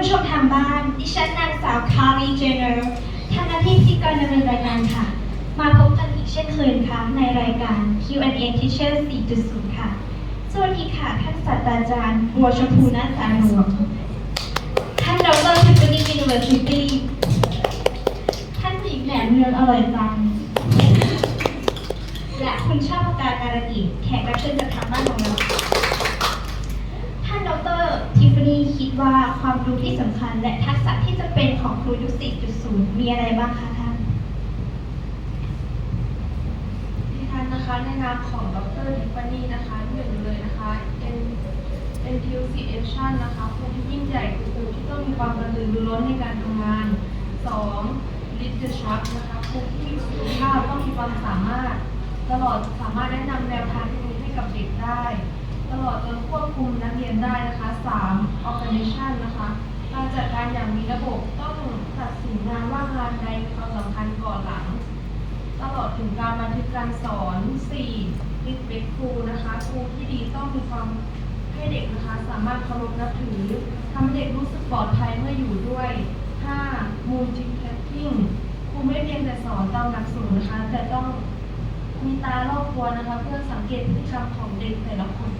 ผู้ชมทางบ้าน ดิฉันนางสาวคารีเจเนอร์ทำหน้าที่พิธีกรดำเนินรายการค่ะ มาพบกันอีกเช่นเคยค่ะ ในรายการ Q&A Teacher 4.0 ค่ะ สวัสดีค่ะ ท่านศาสตราจารย์บัวชมพูนัสสาหลวงท่านดรทิฟฟานี่ยูนิเวอร์ซิตี้ท่านหญิงแหนมเนืองอร่อยจังและคุณชาติประการการกิจแขกรับเชิญจากทางบ้านของเรา ท่านดรทิฟฟานี่คิดว่าความ รู้ที่สำคัญ และทักษะที่จะเป็นของครูยุค 4.0 มีอะไรบ้างคะท่านดิฉันนะคะในนามของดรทิฟฟานี่นะคะหนึ่งเลยนะคะ N NTUC Action นะคะครูที่ยิ่งใหญ่คือครูที่ต้องมีความกระตือรือร้นในการทำงานสอง Leadership นะคะครูที่มีสุณภาพต้องมีความสามารถ ตลอดสามารถแนะนำแนวทางที่ดีให้กับเด็กได้ ตลอดจนควบคุมนักเรียนได้นะคะสาม Organization นะคะการจัดการอย่างมีระบบต้องตัดสินงานว่างานใดมีความสำคัญก่อนหลัง ตลอดถึงการบันทึกการสอน 4. ริสเปคครูนะคะครูที่ดีต้องมีความให้เด็กนะคะสามารถเคารพนับถือทำให้เด็กรู้สึกปลอดภัยเมื่ออยู่ด้วย 5. มูลจิแคปปิ้งครูไม่เพียงแต่สอนตามหลักสูตรนะคะ แต่ต้องมีตารอบตัวนะคะ เพื่อสังเกตพฤติกรรมของเด็กแต่ละคน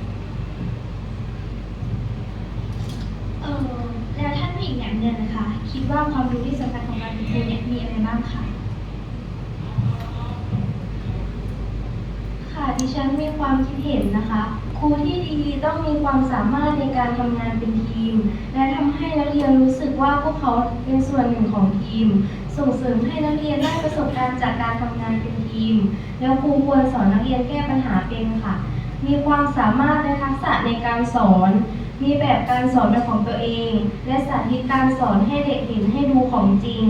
เออแล้วท่านผู้หญิงแหนมเนืองนะ คิดว่าความรู้ที่สำคัญของการเป็นครูเนี่ยมีอะไรบ้างคะค่ะดิฉันมีความคิดเห็นนะคะ ครูที่ดีต้องมีความสามารถในการทำงานเป็นทีม และทำให้นักเรียนรู้สึกว่าพวกเขาเป็นส่วนหนึ่งของทีม ส่งเสริมให้นักเรียนได้ประสบการณ์จากการทำงานเป็นทีม แล้วครูควรสอนนักเรียนแก้ปัญหาเป็นค่ะ มีความสามารถและทักษะในการสอน มีแบบการสอนเป็นของตัวเอง และสาธิตการสอนให้เด็กเห็นให้ดูของจริง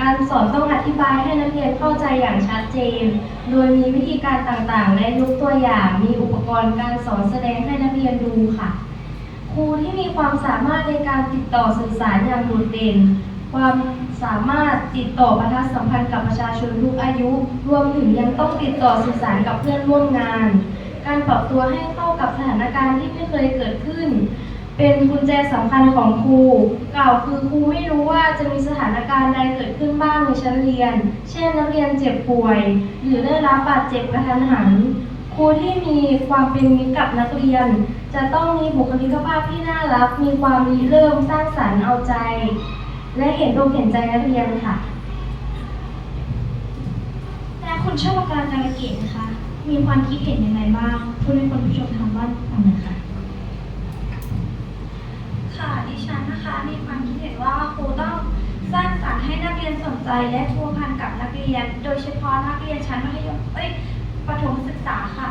การสอนต้องอธิบายให้นักเรียนเข้าใจอย่างชัดเจน โดยมีวิธีการต่างๆ และยกตัวอย่าง มีอุปกรณ์การสอนแสดงให้นักเรียนดูค่ะ ครูที่มีความสามารถในการติดต่อสื่อสารอย่างโดดเด่น ความสามารถติดต่อประทัดสัมพันธ์กับประชาชนทุกอายุ รวมถึงยังต้องติดต่อสื่อสารกับเพื่อนร่วมงาน การปรับตัวให้เข้ากับสถานการณ์ที่ไม่เคยเกิดขึ้น เป็นกุญแจสำคัญของครู กล่าวคือครูไม่รู้ว่าจะมีสถานการณ์ใดเกิดขึ้นบ้างในชั้นเรียน เช่นนักเรียนเจ็บป่วย หรือได้รับบาดเจ็บกระทันหันครูที่มีความเป็นมิตรกับนักเรียน จะต้องมีบุคลิกภาพที่น่ารัก มีความริเริ่มสร้างสรรค์เอาใจ และเห็นอกเห็นใจนักเรียนค่ะและคุณชาติประการการกิจนะคะ มีความคิดเห็นยังไงบ้างพูดให้คนผู้ชมทางบ้านฟังหน่อยค่ะ ค่ะดิฉันนะคะมีความคิดเห็นว่าครูต้องสร้างสรรค์ให้นักเรียนสนใจและพัวพันกับนักเรียน โดยเฉพาะนักเรียนชั้นมัธยมเอ้ยประถมศึกษาค่ะ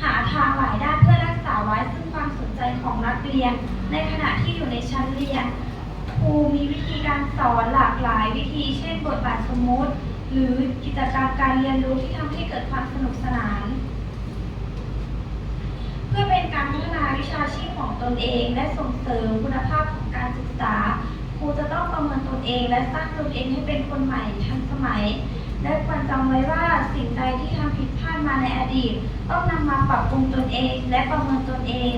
หาทางหลายด้านเพื่อรักษาไว้ซึ่งความสนใจของนักเรียน ในขณะที่อยู่ในชั้นเรียนครูมีวิธีการสอนหลากหลายวิธี เช่นบทบาทสมมุติ หรือกิจกรรมการเรียนรู้ที่ทำให้เกิดความสนุกสนาน เพื่อเป็นการพัฒนาวิชาชีพของตนเอง และส่งเสริมคุณภาพของการศึกษา ครูจะต้องประเมินตนเอง และสร้างตนเองให้เป็นคนใหม่ทันสมัย และควรจำไว้ว่าสิ่งใดที่ทำผิดพลาดมาในอดีต ต้องนำมาปรับปรุงตนเอง และประเมินตนเอง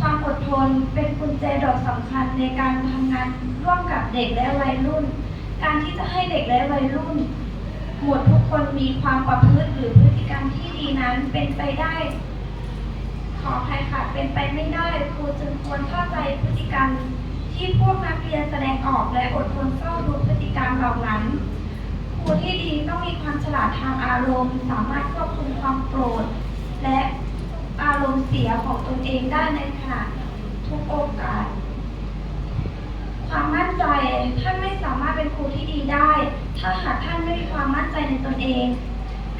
ความอดทนเป็นกุญแจดอกสำคัญในการทำงานร่วมกับเด็กและวัยรุ่น การที่จะให้เด็กและวัยรุ่น หมดทุกคนมีความประพฤติหรือพฤติกรรมที่ดีนั้นเป็นไปได้ ขออภัยค่ะเป็นไปไม่ได้ครูจึงควรเข้าใจพฤติกรรมที่พวกนักเรียนแสดงออกและอดทนเฝ้าดูพฤติกรรมเหล่านั้นครูที่ดีต้องมีความฉลาดทางอารมณ์ สามารถควบคุมความโกรธและอารมณ์เสียของตนเองได้ในขณะทุกโอกาส ใจ ท่านไม่สามารถเป็นครูที่ดีได้ ถ้าหากท่านไม่มีความมั่นใจในตนเอง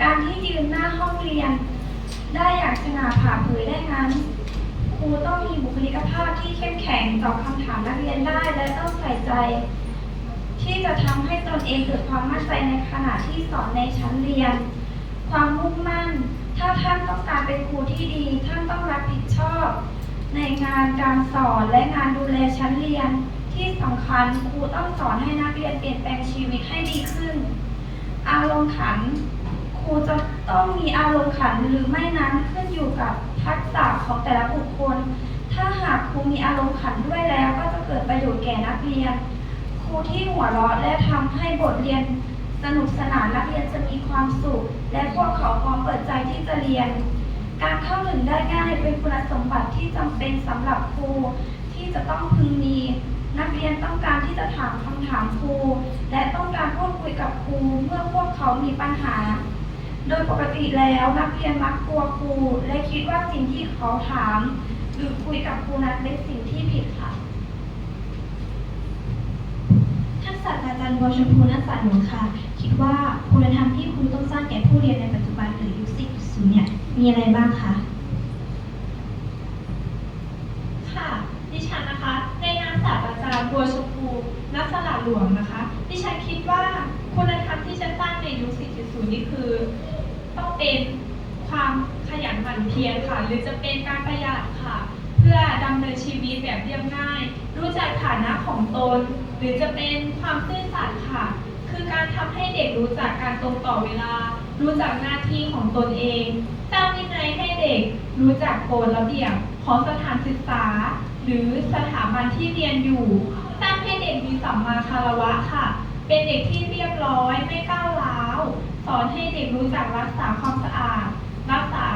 การที่ยืนหน้าห้องเรียน ได้อย่างสง่าผ่าเผยได้นั้น ครูต้องมีบุคลิกภาพที่เข้มแข็งตอบคำถามนักเรียนได้และต้องใส่ใจ ที่จะทำให้ตนเองเกิดความมั่นใจในขณะที่สอนในชั้นเรียน ความมุ่งมั่น ถ้าท่านต้องการเป็นครูที่ดี ท่านต้องรับผิดชอบ ในงานการสอนและงานดูแลชั้นเรียน ที่สำคัญครูต้องสอนให้นักเรียนเปลี่ยนแปลงชีวิตให้ดีขึ้น อารมณ์ขัน ครูจะต้องมีอารมณ์ขันหรือไม่นั้นขึ้นอยู่กับทักษะของแต่ละบุคคล ถ้าหากครูมีอารมณ์ขันด้วยแล้วก็จะเกิดประโยชน์แก่นักเรียน ครูที่หัวเราะและทำให้บทเรียนสนุกสนานนักเรียนจะมีความสุข และพวกเขาพร้อมเปิดใจที่จะเรียน การเข้าถึงได้ง่ายเป็นคุณสมบัติที่จำเป็นสำหรับครูที่จะต้องพึงมี นักเรียนต้องการที่จะถามคำถามครู และต้องการพูดคุยกับครูเมื่อพวกเขามีปัญหา โดยปกติแล้วนักเรียนมักกลัวครู และคิดว่าสิ่งที่เขาถาม หรือคุยกับครูนั้นเป็นสิ่งที่ผิดค่ะท่านศาสตราจารย์วชมพูนักษาหนูค่ะ คิดว่าคุณธรรมที่ครูต้องสร้างแก่ผู้เรียนในปัจจุบันหรือยุค 4.0 เนี่ยมีอะไรบ้างคะ ดิฉันนะคะ ในนามศาสตราจารย์ บัวชมพูนักสลาหลวงนะคะดิฉันคิดว่าคุณธรรมที่จะสร้างในยุค 4.0 นี่คือ ต้องเป็นความขยันหมั่นเพียรค่ะ หรือจะเป็นการประหยัดค่ะ เพื่อดำเนินชีวิตแบบเรียบง่าย รู้จักฐานะของตน หรือจะเป็นความซื่อสัตย์ค่ะ คือการทำให้เด็กรู้จักการตรงต่อเวลา รู้จักหน้าที่ของตนเองสร้างวินัยให้เด็ก รู้จักกฎระเบียบของสถานศึกษา หรือสถาบันที่เรียนอยู่สร้างให้เด็กมีสัมมาคารวะค่ะ เป็นเด็กที่เรียบร้อยไม่ก้าวร้าว สอนให้เด็กรู้จักรักษาความสะอาด รักษา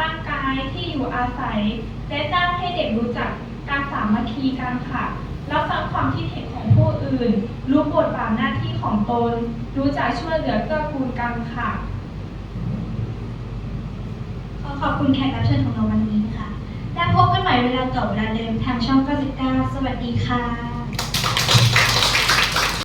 ร่างกายที่อยู่อาศัย และสร้างให้เด็กรู้จักการสามัคคีกันค่ะรับฟังความคิดเห็นของผู้อื่น รู้บทบาทหน้าที่ของตน รู้จักช่วยเหลือเกื้อกูลกันค่ะ ขอขอบคุณแขกรับเชิญของเราวันนี้ค่ะ แล้วพบกันใหม่เวลาเก่าเวลาเดิมทางช่อง 99 สวัสดีค่ะ